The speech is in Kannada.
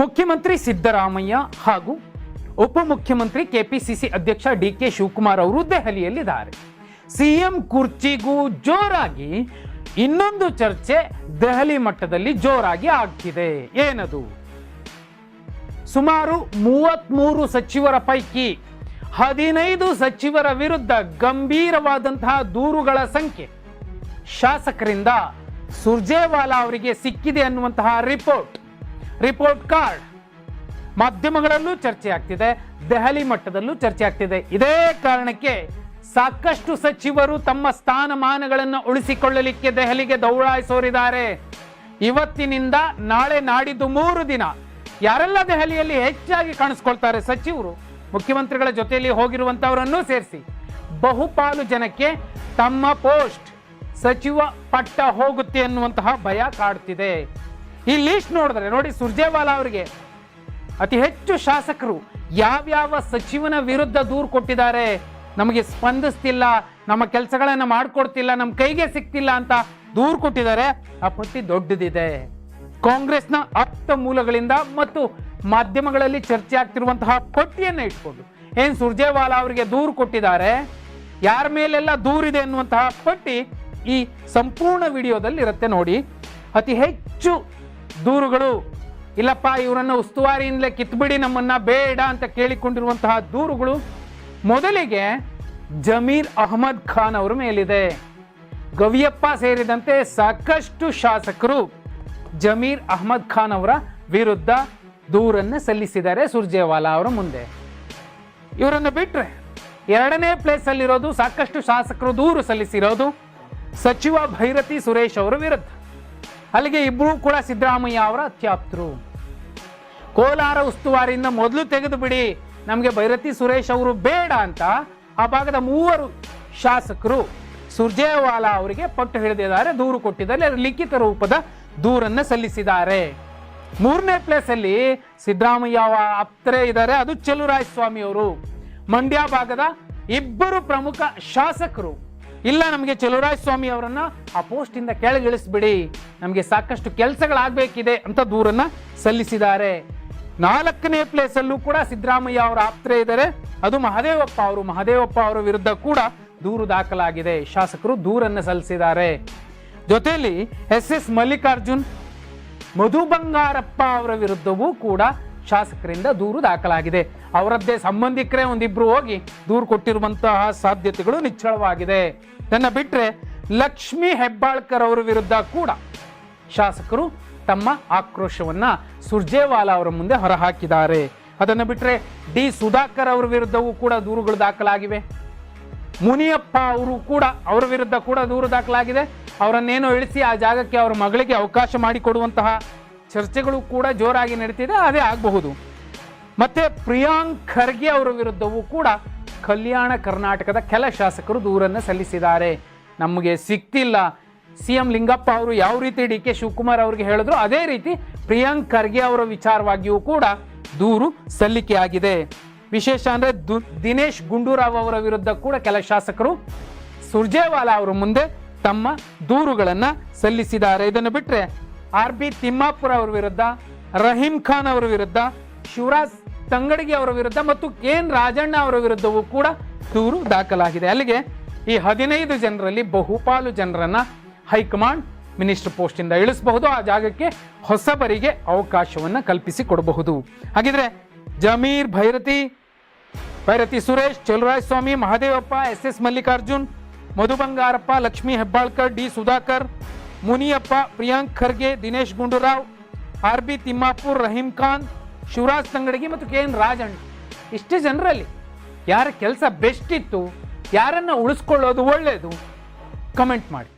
ಮುಖ್ಯಮಂತ್ರಿ ಸಿದ್ದರಾಮಯ್ಯ ಹಾಗೂ ಉಪಮುಖ್ಯಮಂತ್ರಿ ಕೆಪಿಸಿಸಿ ಅಧ್ಯಕ್ಷ ಡಿ ಕೆ ಶಿವಕುಮಾರ್ ಅವರು ದೆಹಲಿಯಲ್ಲಿದ್ದಾರೆ. ಸಿಎಂ ಕುರ್ಚಿಗೂ ಜೋರಾಗಿ ಇನ್ನೊಂದು ಚರ್ಚೆ ದೆಹಲಿ ಮಟ್ಟದಲ್ಲಿ ಜೋರಾಗಿ ಆಗ್ತಿದೆ. ಏನದು? ಸುಮಾರು ಮೂವತ್ಮೂರು ಸಚಿವರ ಪೈಕಿ ಹದಿನೈದು ಸಚಿವರ ವಿರುದ್ಧ ಗಂಭೀರವಾದಂತಹ ದೂರುಗಳ ಸಂಖ್ಯೆ ಶಾಸಕರಿಂದ ಸುರ್ಜೇವಾಲಾ ಅವರಿಗೆ ಸಿಕ್ಕಿದೆ ಅನ್ನುವಂತಹ ರಿಪೋರ್ಟ್. ರಿಪೋರ್ಟ್ ಕಾರ್ಡ್ ಮಾಧ್ಯಮಗಳಲ್ಲೂ ಚರ್ಚೆ ಆಗ್ತಿದೆ, ದೆಹಲಿ ಮಟ್ಟದಲ್ಲೂ ಚರ್ಚೆ ಆಗ್ತಿದೆ. ಇದೇ ಕಾರಣಕ್ಕೆ ಸಾಕಷ್ಟು ಸಚಿವರು ತಮ್ಮ ಸ್ಥಾನಮಾನಗಳನ್ನು ಉಳಿಸಿಕೊಳ್ಳಲಿಕ್ಕೆ ದೆಹಲಿಗೆ ದೌಡಾಯಿಸೋರಿದ್ದಾರೆ ಇವತ್ತಿನಿಂದ ನಾಳೆ ನಾಡಿದ್ದು ಮೂರು ದಿನ. ಯಾರೆಲ್ಲ ದೆಹಲಿಯಲ್ಲಿ ಹೆಚ್ಚಾಗಿ ಕಾಣಿಸ್ಕೊಳ್ತಾರೆ ಸಚಿವರು, ಮುಖ್ಯಮಂತ್ರಿಗಳ ಜೊತೆಯಲ್ಲಿ ಹೋಗಿರುವಂತವರನ್ನು ಸೇರಿಸಿ. ಬಹುಪಾಲು ಜನಕ್ಕೆ ತಮ್ಮ ಪೋಸ್ಟ್ ಸಚಿವ ಪಟ್ಟ ಹೋಗುತ್ತೆ ಅನ್ನುವಂತಹ ಭಯ ಕಾಡ್ತಿದೆ. ಈ ಲೀಸ್ಟ್ ನೋಡಿದ್ರೆ ನೋಡಿ ಸುರ್ಜೇವಾಲಾ ಅವರಿಗೆ ಅತಿ ಹೆಚ್ಚು ಶಾಸಕರು ಯಾವ್ಯಾವ ಸಚಿವನ ವಿರುದ್ಧ ದೂರು ಕೊಟ್ಟಿದ್ದಾರೆ. ನಮಗೆ ಸ್ಪಂದಿಸ್ತಿಲ್ಲ, ನಮ್ಮ ಕೆಲಸಗಳನ್ನ ಮಾಡಿಕೊಡ್ತಿಲ್ಲ ನಮ್ಮ ಕೈಗೆ ಸಿಗ್ತಿಲ್ಲ ಅಂತ ದೂರು ಕೊಟ್ಟಿದ್ದಾರೆ. ಆ ಪಟ್ಟಿ ದೊಡ್ಡದಿದೆ. ಕಾಂಗ್ರೆಸ್ನ ಆಪ್ತ ಮೂಲಗಳಿಂದ ಮತ್ತು ಮಾಧ್ಯಮಗಳಲ್ಲಿ ಚರ್ಚೆ ಆಗ್ತಿರುವಂತಹ ಪಟ್ಟಿಯನ್ನು ಇಟ್ಕೊಂಡು ಏನ್ ಸುರ್ಜೇವಾಲಾ ಅವರಿಗೆ ದೂರು ಕೊಟ್ಟಿದ್ದಾರೆ, ಯಾರ ಮೇಲೆಲ್ಲ ದೂರಿದೆ ಅನ್ನುವಂತಹ ಪಟ್ಟಿ ಈ ಸಂಪೂರ್ಣ ವಿಡಿಯೋದಲ್ಲಿ ಇರುತ್ತೆ ನೋಡಿ. ಅತಿ ಹೆಚ್ಚು ದೂರುಗಳು. ಇಲ್ಲಪ್ಪ, ಇವರನ್ನು ಉಸ್ತುವಾರಿಯಿಂದಲೇ ಕಿತ್ಬಿಡಿ, ನಮ್ಮನ್ನು ಬೇಡ ಅಂತ ಕೇಳಿಕೊಂಡಿರುವಂತಹ ದೂರುಗಳು ಮೊದಲಿಗೆ ಜಮೀರ್ ಅಹಮದ್ ಖಾನ್ ಅವರ ಮೇಲಿದೆ. ಗವಿಯಪ್ಪ ಸೇರಿದಂತೆ ಸಾಕಷ್ಟು ಶಾಸಕರು ಜಮೀರ್ ಅಹಮದ್ ಖಾನ್ ಅವರ ವಿರುದ್ಧ ದೂರನ್ನು ಸಲ್ಲಿಸಿದ್ದಾರೆ ಸುರ್ಜೇವಾಲಾ ಅವರ ಮುಂದೆ. ಇವರನ್ನು ಬಿಟ್ಟರೆ ಎರಡನೇ ಪ್ಲೇಸ್ ಅಲ್ಲಿರೋದು ಸಾಕಷ್ಟು ಶಾಸಕರು ದೂರು ಸಲ್ಲಿಸಿರೋದು ಸಚಿವ ಭೈರತಿ ಸುರೇಶ್ ಅವರ ವಿರುದ್ಧ. ಅಲ್ಲಿಗೆ ಇಬ್ಬರೂ ಕೂಡ ಸಿದ್ದರಾಮಯ್ಯ ಅವರ ಅತ್ಯಾಪ್ತರು. ಕೋಲಾರ ಉಸ್ತುವಾರಿಯಿಂದ ಮೊದಲು ತೆಗೆದು ಬಿಡಿ ನಮಗೆ ಭೈರತಿ ಸುರೇಶ್ ಅವರು ಬೇಡ ಅಂತ ಆ ಭಾಗದ ಮೂವರು ಶಾಸಕರು ಸುರ್ಜೇವಾಲಾ ಅವರಿಗೆ ಪಟ್ಟು ಹಿಡಿದಿದ್ದಾರೆ, ದೂರು ಕೊಟ್ಟಿದ್ದಾರೆ ಲಿಖಿತ ರೂಪದ ದೂರನ್ನು ಸಲ್ಲಿಸಿದ್ದಾರೆ. ಮೂರನೇ ಪ್ಲೇಸ್ ಅಲ್ಲಿ ಸಿದ್ದರಾಮಯ್ಯ ಆಪ್ತರೇ ಇದ್ದಾರೆ, ಅದು ಚಲುರಾಯ ಸ್ವಾಮಿ ಅವರು. ಮಂಡ್ಯ ಭಾಗದ ಇಬ್ಬರು ಪ್ರಮುಖ ಶಾಸಕರು. ಇಲ್ಲ, ನಮಗೆ ಚೆಲುರಾಯ ಸ್ವಾಮಿ ಅವರನ್ನ ಆ ಪೋಸ್ಟ್ ಇಂದ ಕೆಳಗಿಳಿಸ್ಬಿಡಿ. ನಮಗೆ ಸಾಕಷ್ಟು ಕೆಲಸಗಳಾಗಬೇಕಿದೆ ಅಂತ ದೂರನ್ನು ಸಲ್ಲಿಸಿದ್ದಾರೆ. ನಾಲ್ಕನೇ ಪ್ಲೇಸಲ್ಲೂ ಕೂಡ ಸಿದ್ದರಾಮಯ್ಯ ಅವರ ಆಪ್ತರೇ ಇದ್ದಾರೆ. ಅದು ಮಹದೇವಪ್ಪ ಅವರು. ಮಹದೇವಪ್ಪ ಅವರ ವಿರುದ್ಧ ಕೂಡ ದೂರು ದಾಖಲಾಗಿದೆ. ಶಾಸಕರು ದೂರನ್ನು ಸಲ್ಲಿಸಿದ್ದಾರೆ. ಜೊತೆಯಲ್ಲಿ ಎಸ್ ಎಸ್ ಮಲ್ಲಿಕಾರ್ಜುನ್, ಮಧು ಬಂಗಾರಪ್ಪ ಅವರ ವಿರುದ್ಧವೂ ಕೂಡ ಶಾಸಕರಿಂದ ದೂರು ದಾಖಲಾಗಿದೆ. ಅವರದ್ದೇ ಸಂಬಂಧಿಕರೇ ಒಂದಿಬ್ರು ಹೋಗಿ ದೂರು ಕೊಟ್ಟಿರುವಂತಹ ಸಾಧ್ಯತೆಗಳು ನಿಚ್ಚಳವಾಗಿದೆ. ನನ್ನ ಬಿಟ್ಟರೆ ಲಕ್ಷ್ಮಿ ಹೆಬ್ಬಾಳ್ಕರ್ ಅವರ ವಿರುದ್ಧ ಕೂಡ ಶಾಸಕರು ತಮ್ಮ ಆಕ್ರೋಶವನ್ನ ಸುರ್ಜೇವಾಲಾ ಅವರ ಮುಂದೆ ಹೊರಹಾಕಿದ್ದಾರೆ. ಅದನ್ನು ಬಿಟ್ಟರೆ ಡಿ ಸುಧಾಕರ್ ಅವರ ವಿರುದ್ಧವೂ ಕೂಡ ದೂರುಗಳು ದಾಖಲಾಗಿವೆ. ಮುನಿಯಪ್ಪ ಅವರು ಕೂಡ ಅವರ ವಿರುದ್ಧ ಕೂಡ ದೂರು ದಾಖಲಾಗಿದೆ. ಅವರನ್ನೇನೋ ಇಳಿಸಿ ಆ ಜಾಗಕ್ಕೆ ಅವರ ಮಗಳಿಗೆ ಅವಕಾಶ ಮಾಡಿಕೊಡುವಂತಹ ಚರ್ಚೆಗಳು ಕೂಡ ಜೋರಾಗಿ ನಡೀತಿದೆ, ಅದೇ ಆಗಬಹುದು. ಮತ್ತೆ ಪ್ರಿಯಾಂಕ್ ಖರ್ಗೆ ಅವರ ವಿರುದ್ಧವೂ ಕೂಡ ಕಲ್ಯಾಣ ಕರ್ನಾಟಕದ ಕೆಲ ಶಾಸಕರು ದೂರನ್ನು ಸಲ್ಲಿಸಿದ್ದಾರೆ. ನಮಗೆ ಸಿಗ್ತಿಲ್ಲ ಸಿ ಎಂ ಲಿಂಗಪ್ಪ ಅವರು ಯಾವ ರೀತಿ ಡಿ ಕೆ ಶಿವಕುಮಾರ್ ಅವರಿಗೆ ಹೇಳಿದ್ರು, ಅದೇ ರೀತಿ ಪ್ರಿಯಾಂಕ್ ಖರ್ಗೆ ಅವರ ವಿಚಾರವಾಗಿಯೂ ಕೂಡ ದೂರು ಸಲ್ಲಿಕೆಯಾಗಿದೆ. ವಿಶೇಷ ಅಂದ್ರೆ ದಿನೇಶ್ ಗುಂಡೂರಾವ್ ಅವರ ವಿರುದ್ಧ ಕೂಡ ಕೆಲ ಶಾಸಕರು ಸುರ್ಜೇವಾಲಾ ಅವರ ಮುಂದೆ ತಮ್ಮ ದೂರುಗಳನ್ನು ಸಲ್ಲಿಸಿದ್ದಾರೆ. ಇದನ್ನು ಬಿಟ್ಟರೆ ಆರ್ ಬಿ ತಿಮ್ಮಾಪುರ ಅವರ ವಿರುದ್ಧ, ರಹೀಂ ಖಾನ್ ಅವರ ವಿರುದ್ಧ, ಶಿವರಾಜ್ ತಂಗಡಿಗೆ ಅವರ ವಿರುದ್ಧ ಮತ್ತು ಕೆ ಎನ್ ರಾಜಣ್ಣ ಅವರ ವಿರುದ್ಧವೂ ಕೂಡ ದೂರು ದಾಖಲಾಗಿದೆ. ಅಲ್ಲಿಗೆ ಈ ಹದಿನೈದು ಜನರಲ್ಲಿ ಬಹುಪಾಲು ಜನರನ್ನ ಹೈಕಮಾಂಡ್ ಮಿನಿಸ್ಟರ್ ಪೋಸ್ಟ್ ಇಂದ ಇಳಿಸಬಹುದು. ಆ ಜಾಗಕ್ಕೆ ಹೊಸಬರಿಗೆ ಅವಕಾಶವನ್ನ ಕಲ್ಪಿಸಿ ಕೊಡಬಹುದು. ಹಾಗಿದ್ರೆ Zameer, Byrathi Byrathi Suresh Chaluraya Swamy, Mahadevappa S S Mallikarjun, Madhu Bangarappa, Lakshmi Hebbalkar, D Sudhakar, Muniyappa, Priyank Kharge, Dinesh Gundu Rao, R B Timmapur, Rahim Khan, Shivaraj Tangadagi ಮತ್ತು ಕೆ ಎನ್ ರಾಜಣ್ಣ. ಇಷ್ಟೇ ಜನರಲ್ಲಿ ಯಾರ ಕೆಲಸ ಬೆಸ್ಟ್ ಇತ್ತು, ಯಾರನ್ನ ಉಳಿಸ್ಕೊಳ್ಳೋದು ಒಳ್ಳೆಯದು ಕಮೆಂಟ್ ಮಾಡಿ.